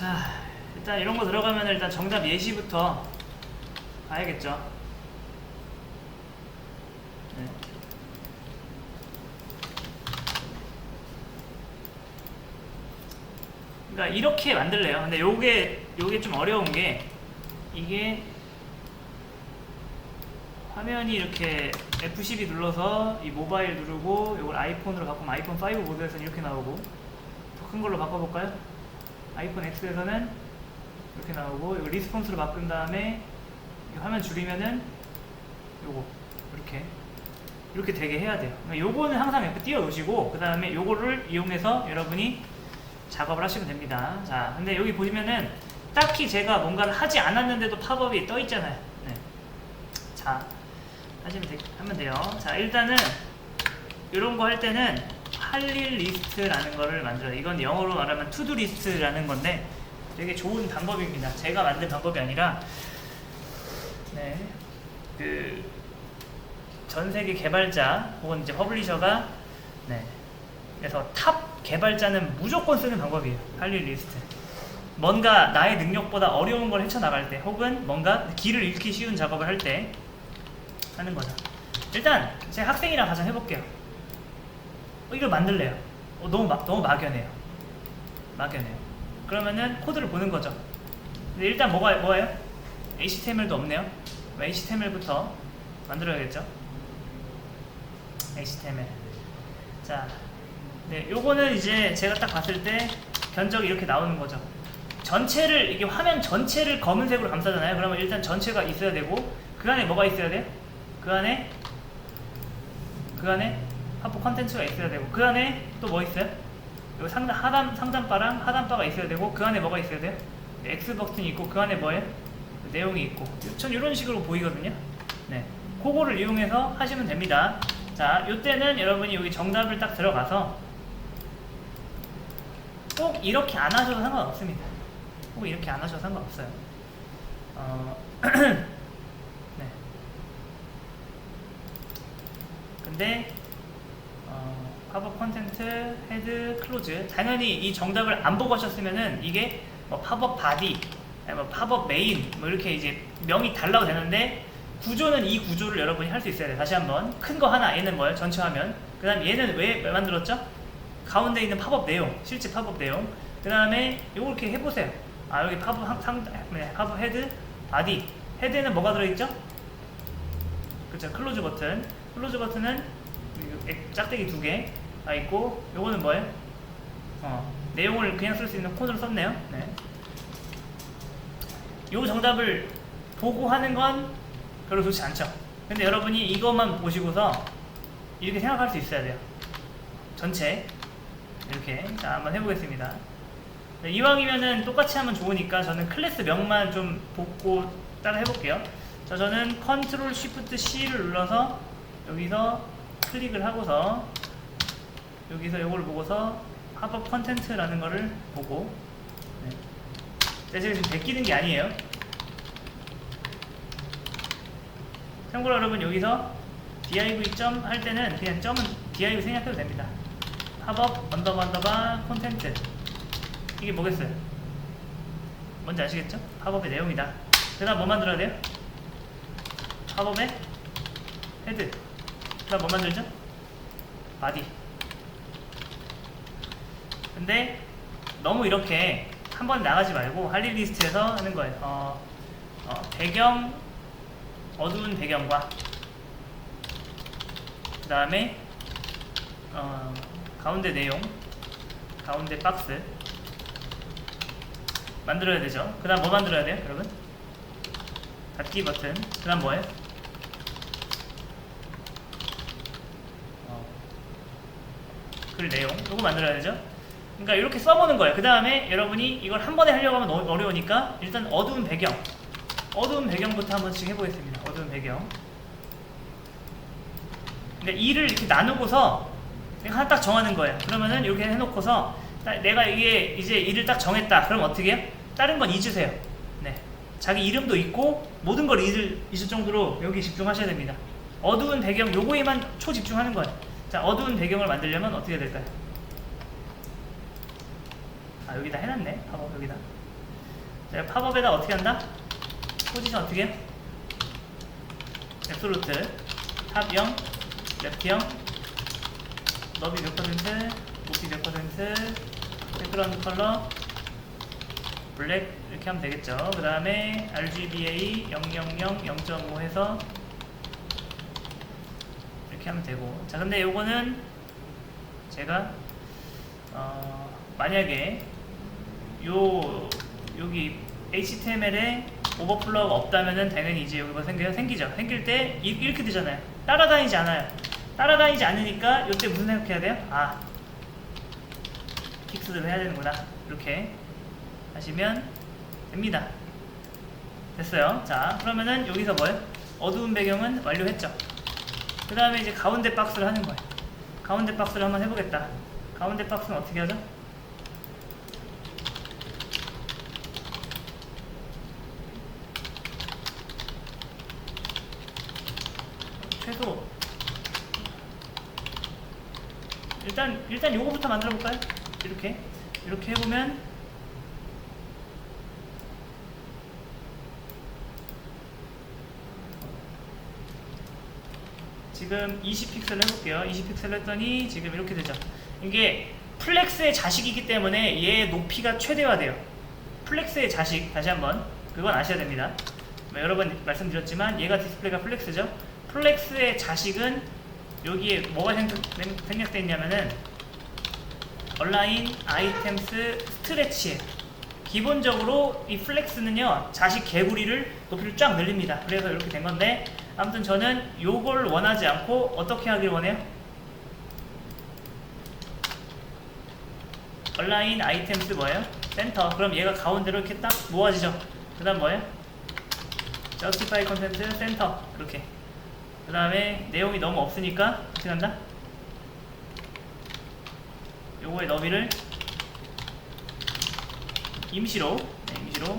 자, 일단 이런 거 들어가면 일단 정답 예시부터 봐야겠죠. 네. 그러니까 이렇게 만들래요. 근데 요게 요게 좀 어려운 게 이게 화면이 이렇게 F12 눌러서 이 모바일 누르고 이걸 아이폰으로 바꾸면 아이폰 5 모드에서는 이렇게 나오고 더 큰 걸로 바꿔볼까요? 아이폰 X에서는 이렇게 나오고 이거 리스폰스로 바꾼 다음에 이 화면 줄이면은 요거 이렇게 이렇게 되게 해야 돼요. 그러니까 요거는 항상 옆에 띄워 놓으시고 그 다음에 요거를 이용해서 여러분이 작업을 하시면 됩니다. 자, 근데 여기 보시면은 딱히 제가 뭔가를 하지 않았는데도 팝업이 떠 있잖아요. 네. 자, 하시면 되, 하면 돼요. 자, 일단은 이런 거 할 때는 할 일 리스트라는 거를 만들어요. 이건 영어로 말하면 투두 리스트라는 건데 되게 좋은 방법입니다. 제가 만든 방법이 아니라 네. 그 전 세계 개발자 혹은 이제 퍼블리셔가 네. 그래서 탑 개발자는 무조건 쓰는 방법이에요. 할 일 리스트. 뭔가 나의 능력보다 어려운 걸 헤쳐나갈 때 혹은 뭔가 길을 잃기 쉬운 작업을 할 때 하는 거죠. 일단 제 학생이랑 가정 해볼게요. 어, 이걸 만들래요. 어, 너무 막 너무 막연해요. 막연해요. 그러면은 코드를 보는 거죠. 근데 일단 뭐가 뭐예요? HTML도 없네요. HTML부터 만들어야겠죠. HTML. 자, 네, 요거는 이제 제가 딱 봤을 때 견적이 이렇게 나오는 거죠. 전체를 이게 화면 전체를 검은색으로 감싸잖아요. 그러면 일단 전체가 있어야 되고 그 안에 뭐가 있어야 돼요? 그 안에 그 안에 컨텐츠가 있어야 되고 그 안에 또 뭐 있어요? 여기 상단 하단 상단바랑 하단바가 있어야 되고 그 안에 뭐가 있어야 돼요? X 버튼이 있고 그 안에 뭐예요? 내용이 있고 전 이런 식으로 보이거든요. 네, 그거를 이용해서 하시면 됩니다. 자, 이때는 여러분이 여기 정답을 딱 들어가서 꼭 이렇게 안 하셔도 상관없습니다. 꼭 이렇게 안 하셔도 상관없어요. 어, 네. 근데 어, 팝업 컨텐트 헤드 클로즈 당연히 이 정답을 안 보고 하셨으면은 이게 뭐 팝업 바디, 뭐 팝업 메인 뭐 이렇게 이제 명이 달라고 되는데 구조는 이 구조를 여러분이 할 수 있어야 돼요. 다시 한번 큰 거 하나 얘는 뭐예요? 전체 화면. 그 다음 얘는 왜, 왜 만들었죠? 가운데 있는 팝업 내용, 실제 팝업 내용. 그 다음에 요거 이렇게 해보세요. 아 여기 팝업 상, 상 네, 팝업 헤드, 바디. 헤드에는 뭐가 들어있죠? 그쵸 클로즈 버튼. 클로즈 버튼은 이 짝대기 두 개 가 있고 요거는 뭐예요? 어, 내용을 그냥 쓸 수 있는 코드를 썼네요. 네. 요 정답을 보고 하는 건 별로 좋지 않죠. 근데 여러분이 이것만 보시고서 이렇게 생각할 수 있어야 돼요. 전체 이렇게 자 한번 해보겠습니다. 네, 이왕이면은 똑같이 하면 좋으니까 저는 클래스 명만 좀 보고 따라 해볼게요. 자 저는 컨트롤 쉬프트 C를 눌러서 여기서 클릭을 하고서 여기서 이걸 보고서 팝업 컨텐츠라는 거를 보고 네. 제가 지금 베끼는 게 아니에요. 참고로 여러분 여기서 div 점 할 때는 그냥 점은 div 생략해도 됩니다. 팝업 언더바 언더바 콘텐트 이게 뭐겠어요? 뭔지 아시겠죠? 팝업의 내용이다. 그다음 뭐 만들어야 돼요? 팝업의 헤드. 그다음 뭐 만들죠? 바디. 근데 너무 이렇게 한 번 나가지 말고 할리 리스트에서 하는 거예요. 어, 어, 배경 어두운 배경과 그 다음에 어, 가운데 내용 가운데 박스 만들어야 되죠. 그 다음 뭐 만들어야 돼요 여러분? 닫기 버튼. 그 다음 뭐예요? 어, 글 내용. 요거 만들어야 되죠 그러니까 이렇게 써보는 거예요 그 다음에 여러분이 이걸 한 번에 하려고 하면 어려우니까 일단 어두운 배경 어두운 배경부터 한 번씩 해보겠습니다. 어두운 배경. 그러니까 일을 이렇게 나누고서 하나 딱 정하는 거예요. 그러면은 이렇게 해놓고서 딱 내가 이게 이제 일을 딱 정했다. 그럼 어떻게 해요? 다른 건 잊으세요. 네. 자기 이름도 있고 모든 걸 잊을, 잊을 정도로 여기 집중하셔야 됩니다. 어두운 배경 요거에만 초집중하는 거예요. 자, 어두운 배경을 만들려면 어떻게 해야 될까요? 아, 여기다 해놨네. 봐봐, 여기다. 자, 팝업에다 어떻게 한다? 포지션 어떻게 해? 앱솔루트 탑 0, 레프트 0 너비 몇 퍼센트, 높이 몇 퍼센트 백그라운드 컬러 블랙 이렇게 하면 되겠죠 그 다음에 RGBA 000 0.5 해서 이렇게 하면 되고 자 근데 요거는 제가 어, 만약에 요 여기 HTML에 오버플로우가 없다면은 당연히 이제 여기가 생겨요 생기죠. 생길 때 이- 이렇게 되잖아요. 따라다니지 않아요. 따라다니지 않으니까 이때 무슨 생각해야 돼요? 아 픽스를 해야 되는구나. 이렇게 하시면 됩니다. 됐어요. 자 그러면은 여기서 뭐예요 어두운 배경은 완료했죠. 그 다음에 이제 가운데 박스를 하는 거예요. 가운데 박스를 한번 해보겠다. 가운데 박스는 어떻게 하죠? 최소 일단 일단 요거부터 만들어 볼까요? 이렇게 이렇게 해보면 지금 20픽셀 해볼게요. 20픽셀 했더니 지금 이렇게 되죠. 이게 플렉스의 자식이기 때문에 얘의 높이가 최대화돼요. 플렉스의 자식 다시 한번 그건 아셔야 됩니다. 뭐 여러 번 말씀드렸지만 얘가 디스플레이가 플렉스죠. 플렉스의 자식은 여기에 뭐가 생략되어 있냐면은 얼라인 아이템스 스트레치에 기본적으로 이 플렉스는요 자식 개구리를 높이를 쫙 늘립니다 그래서 이렇게 된 건데 아무튼 저는 요걸 원하지 않고 어떻게 하길 원해요? 얼라인 아이템스 뭐예요? 센터 그럼 얘가 가운데로 이렇게 딱 모아지죠 그 다음 뭐예요? justify content 센터 이렇게 그 다음에 내용이 너무 없으니까 어떻게 한다? 요거의 너비를 임시로 네, 임시로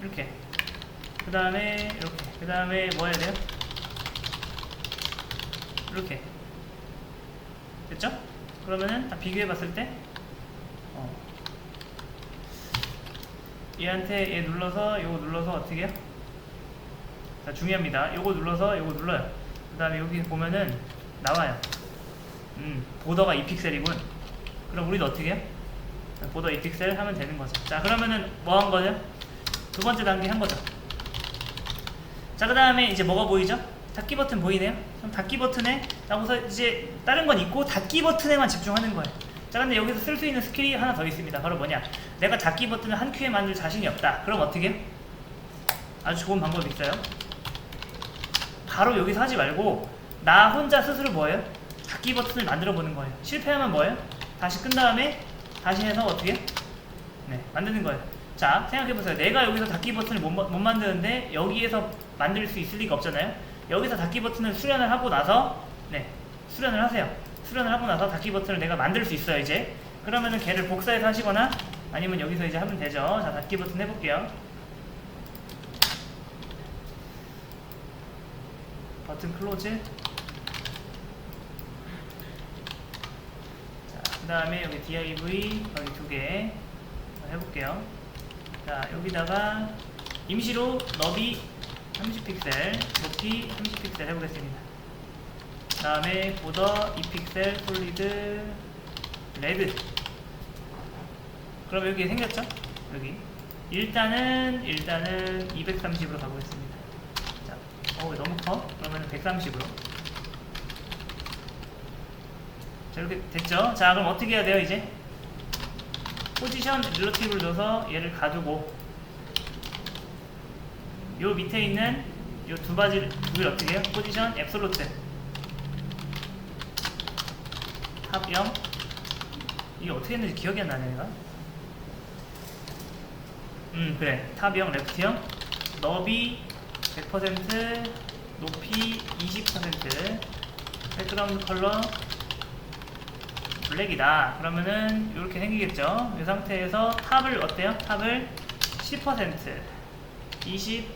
이렇게 그 다음에 이렇게 그 다음에 뭐 해야 돼요? 이렇게 됐죠? 그러면은 다 비교해 봤을 때 어. 얘한테 얘 눌러서 요거 눌러서 어떻게 해요? 자 중요합니다. 요거 눌러서 요거 눌러요. 그 다음에 여기 보면은 나와요. 음 보더가 2픽셀이군. 그럼 우리도 어떻게 해요? 보더 2픽셀 하면 되는 거죠. 자 그러면은 뭐 한 거죠? 두 번째 단계 한 거죠. 자 그 다음에 이제 뭐가 보이죠? 닫기 버튼 보이네요? 그럼 닫기 버튼에 나고서 이제 다른 건 있고 닫기 버튼에만 집중하는 거예요. 자 근데 여기서 쓸 수 있는 스킬이 하나 더 있습니다. 바로 뭐냐? 내가 닫기 버튼을 한 큐에 만들 자신이 없다. 그럼 어떻게 해요? 아주 좋은 방법이 있어요 바로 여기서 하지 말고 나 혼자 스스로 뭐예요? 닫기 버튼을 만들어 보는 거예요. 실패하면 뭐예요? 다시 끈 다음에 다시 해서 어떻게? 네 만드는 거예요. 자 생각해보세요. 내가 여기서 닫기 버튼을 못, 마- 못 만드는데 여기에서 만들 수 있을 리가 없잖아요. 여기서 닫기 버튼을 수련을 하고 나서 네 수련을 하세요. 수련을 하고 나서 닫기 버튼을 내가 만들 수 있어요 이제. 그러면은 걔를 복사해서 하시거나 아니면 여기서 이제 하면 되죠. 자 닫기 버튼 해볼게요 버튼 클로즈 자, 그 다음에 여기 div 여기 두 개 해볼게요. 자, 여기다가 임시로 너비 30픽셀, 높이 30픽셀 해보겠습니다. 그 다음에 보더 2픽셀, 솔리드, 레드. 그럼 여기 생겼죠? 여기. 일단은, 일단은 230으로 가보겠습니다. 자, 어, 너무 커? 그러면 130으로. 자 이렇게 됐죠? 자 그럼 어떻게 해야 돼요 이제? 포지션 릴러티브를 넣어서 얘를 가두고 요 밑에 있는 요두 가지 두개 어떻게 해요? 포지션 앱솔루트 탑 0. 이게 어떻게 했는지 기억이 안 나네 내가 음 그래 탑 0, 레프트 0 너비 100% 높이 20% 백그라운드 컬러 블랙이다. 그러면은 이렇게 생기겠죠. 이 상태에서 탑을 어때요? 탑을 10%, 20,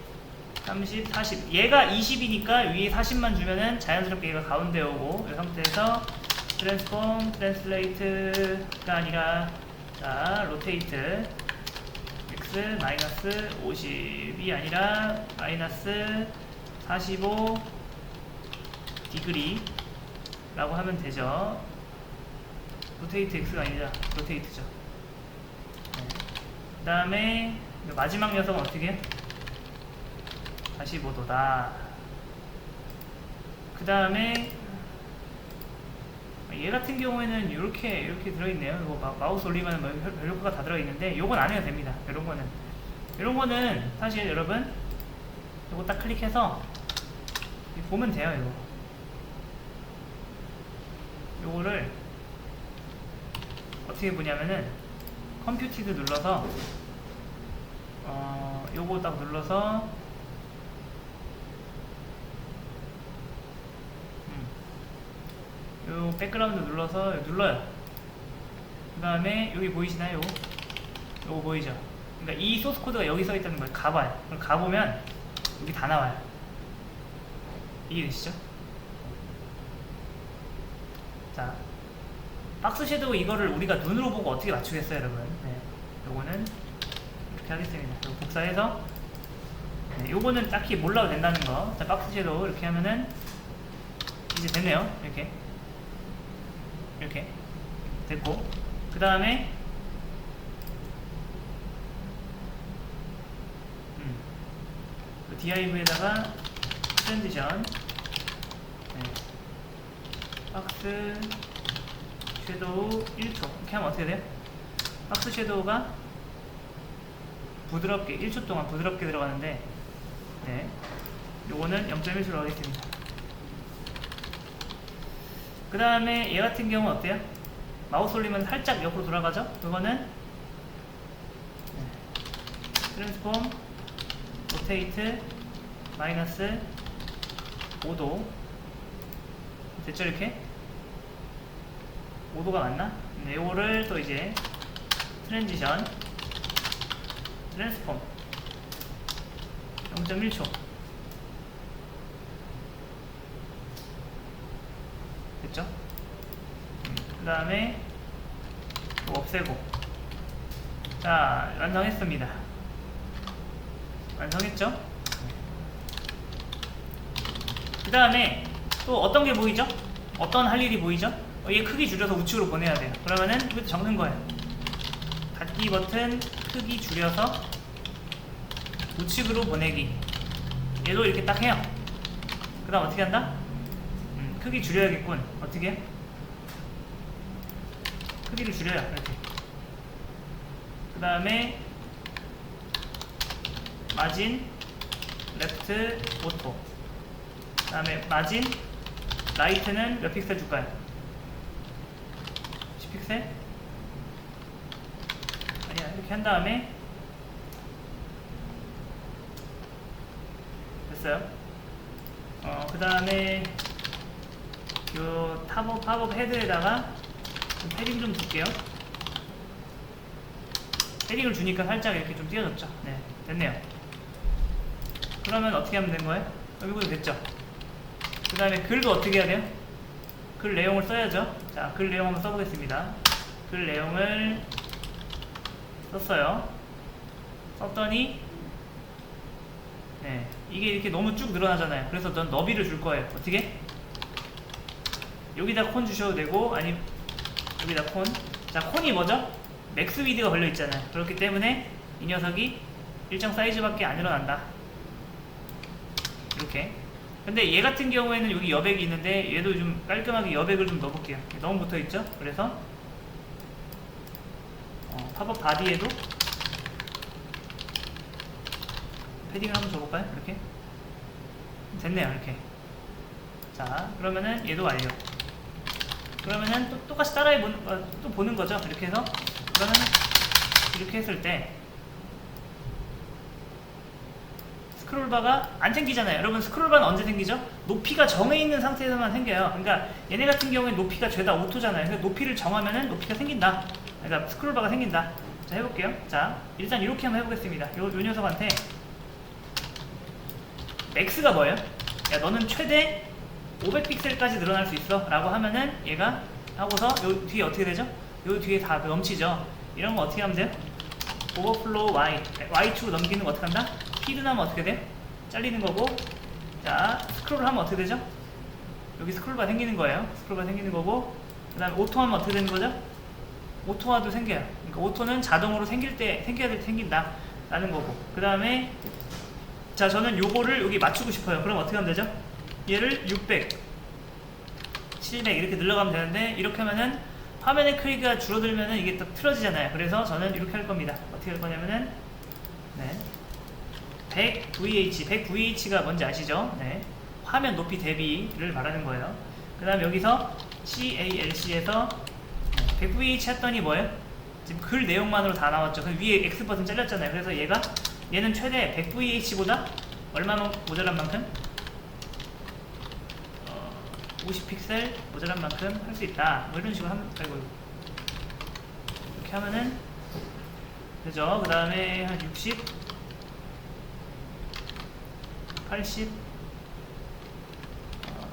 30, 40. 얘가 20이니까 위에 40만 주면은 자연스럽게 얘가 가운데 오고 이 상태에서 트랜스폼, 트랜슬레이트가 아니라 자, 로테이트 x 마이너스 50이 아니라 마이너스 45 디그리 라고 하면 되죠. 로테이트 x가 아니라 로테이트죠. 그 다음에 마지막 녀석은 어떻게 해? 45도다. 그 다음에 얘 같은 경우에는 이렇게 이렇게 들어있네요. 이거 마, 마우스 올리면 뭐 별- 별 효과가 다 들어있는데 요건 안 해도 됩니다. 이런 거는 이런 거는 사실 여러분 이거 딱 클릭해서 보면 돼요. 이거 요거를 어떻게 보냐면은 컴퓨티드 눌러서 어 요거 딱 눌러서 음. 요 백그라운드 눌러서 눌러요. 그 다음에 여기 보이시나요? 요거? 보이죠? 그러니까 이 소스 코드가 여기 써 있다는 거예요. 가봐요. 그럼 가보면 여기 다 나와요. 이해되시죠? 자, 박스 섀도우 이거를 우리가 눈으로 보고 어떻게 맞추겠어요, 여러분? 네. 요거는 이렇게 하겠습니다. 요거 복사해서 네, 요거는 딱히 몰라도 된다는 거. 자, 박스 섀도우 이렇게 하면은 이제 됐네요. 이렇게. 이렇게. 됐고. 그 다음에 음. 그 div에다가 트랜지션 네. 박스 섀도우 1초 이렇게 하면 어떻게 돼요? 박스 섀도우가 부드럽게 1초 동안 부드럽게 들어가는데 네 요거는 0.1초로 하겠습니다 그 다음에 얘 같은 경우는 어때요? 마우스 올리면 살짝 옆으로 돌아가죠? 그거는 네. 트랜스폼 로테이트 마이너스 5도 됐죠 이렇게? 5도가 맞나? 네, 요거를 또 이제 트랜지션 트랜스폼 0.1초 됐죠? 그 다음에 또 없애고 자 완성했습니다 완성했죠? 그 다음에 또 어떤 게 보이죠? 어떤 할 일이 보이죠? 어, 얘 크기 줄여서 우측으로 보내야 돼요. 그러면은 이것도 적는 거예요. 닫기 버튼 크기 줄여서 우측으로 보내기. 얘도 이렇게 딱 해요. 그 다음 어떻게 한다? 음, 크기 줄여야겠군. 어떻게? 해? 크기를 줄여요. 이렇게. 그 다음에 마진 레프트 오토 그 다음에 마진 라이트는 몇 픽셀 줄까요? 10픽셀? 아니야 이렇게 한 다음에 됐어요 어, 그 다음에 요 탑업, 팝업 헤드에다가 좀 패딩 좀 줄게요 패딩을 주니까 살짝 이렇게 좀 띄어졌죠 네 됐네요 그러면 어떻게 하면 된 거예요? 여기보다 됐죠? 그 다음에 글도 어떻게 해야 돼요? 글 내용을 써야죠. 자, 글 내용 한번 써보겠습니다. 글 내용을 썼어요. 썼더니, 네, 이게 이렇게 너무 쭉 늘어나잖아요. 그래서 전 너비를 줄 거예요. 어떻게? 여기다 콘 주셔도 되고, 아니, 여기다 콘. 자, 콘이 뭐죠? 맥스 위드가 걸려 있잖아요. 그렇기 때문에 이 녀석이 일정 사이즈밖에 안 일어난다. 이렇게. 근데 얘 같은 경우에는 여기 여백이 있는데 얘도 좀 깔끔하게 여백을 좀 넣어볼게요. 너무 붙어 있죠? 그래서 어, 팝업 바디에도 패딩을 한번 줘볼까요? 이렇게 됐네요. 이렇게 자 그러면은 얘도 완료. 그러면은 또 똑같이 따라해 보는 어, 또 보는 거죠. 이렇게 해서 그러면 이렇게 했을 때 스크롤바가 안 생기잖아요. 여러분 스크롤바는 언제 생기죠? 높이가 정해 있는 상태에서만 생겨요. 그러니까 얘네 같은 경우에 높이가 죄다 오토잖아요. 그래서 높이를 정하면은 높이가 생긴다. 그러니까 스크롤바가 생긴다. 자 해볼게요. 자 일단 이렇게 한번 해보겠습니다. 요, 요 녀석한테 맥스가 뭐예요? 야 너는 최대 500픽셀까지 늘어날 수 있어 라고 하면은 얘가 하고서 요 뒤에 어떻게 되죠? 요 뒤에 다 넘치죠 이런 거 어떻게 하면 돼요? 오버플로우 Y Y축으로 넘기는 거 어떻게 한다? 피드 나면 어떻게 돼요? 잘리는 거고 자 스크롤 하면 어떻게 되죠? 여기 스크롤바 생기는 거예요 스크롤바 생기는 거고 그 다음에 오토 하면 어떻게 되는 거죠? 오토화도 생겨요 그러니까 오토는 자동으로 생길 때 생겨야 될때 생긴다 라는 거고 그 다음에 자 저는 요거를 여기 맞추고 싶어요 그럼 어떻게 하면 되죠? 얘를 600 700 이렇게 늘려가면 되는데 이렇게 하면은 화면의 크기가 줄어들면은 이게 또 틀어지잖아요 그래서 저는 이렇게 할 겁니다 어떻게 할 거냐면은 네. 100 VH 100 VH가 뭔지 아시죠? 네. 화면 높이 대비를 말하는 거예요 그 다음 여기서 CALC에서 100 VH 했더니 뭐예요? 지금 글 내용만으로 다 나왔죠. 그 위에 X 버튼 잘렸잖아요. 그래서 얘가 얘는 최대 100 VH보다 얼마만 모자란 만큼 어, 50픽셀 모자란 만큼 할 수 있다. 뭐 이런 식으로 하면 아이고 이렇게 하면은 되죠. 그 다음에 한 60, 80, 어,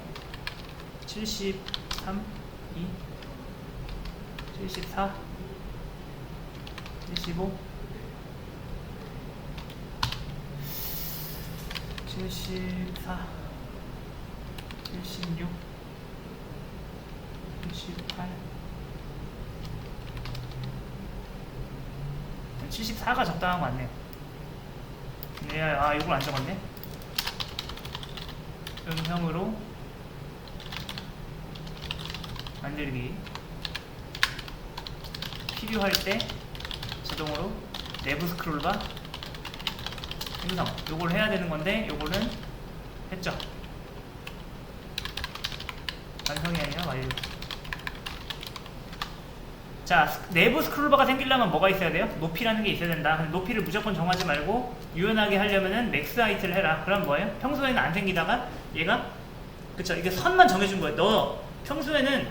73, 2, 74 75 74 76 78 74가 적당한 거 같네요 네, 아 이걸 안 적었네. 음성으로 만들기. 필요할 때 자동으로 내부 스크롤바 생성. 요걸 해야 되는 건데 요거는 했죠. 완성이 아니라 완료 자 스- 내부 스크롤바가 생기려면 뭐가 있어야 돼요? 높이라는 게 있어야 된다 높이를 무조건 정하지 말고 유연하게 하려면은 맥스 하이트를 해라 그럼 뭐예요? 평소에는 안 생기다가 얘가 그쵸 이게 선만 정해준 거예요 너 평소에는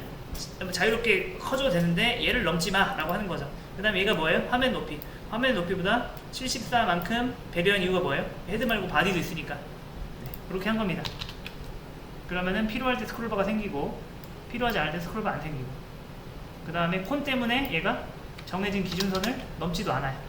자유롭게 커져도 되는데 얘를 넘지 마 라고 하는 거죠 그 다음에 얘가 뭐예요? 화면 높이 화면 높이보다 74만큼 배려한 이유가 뭐예요? 헤드 말고 바디도 있으니까 네, 그렇게 한 겁니다 그러면은 필요할 때 스크롤바가 생기고 필요하지 않을 때 스크롤바 안 생기고 그 다음에 콘 때문에 얘가 정해진 기준선을 넘지도 않아요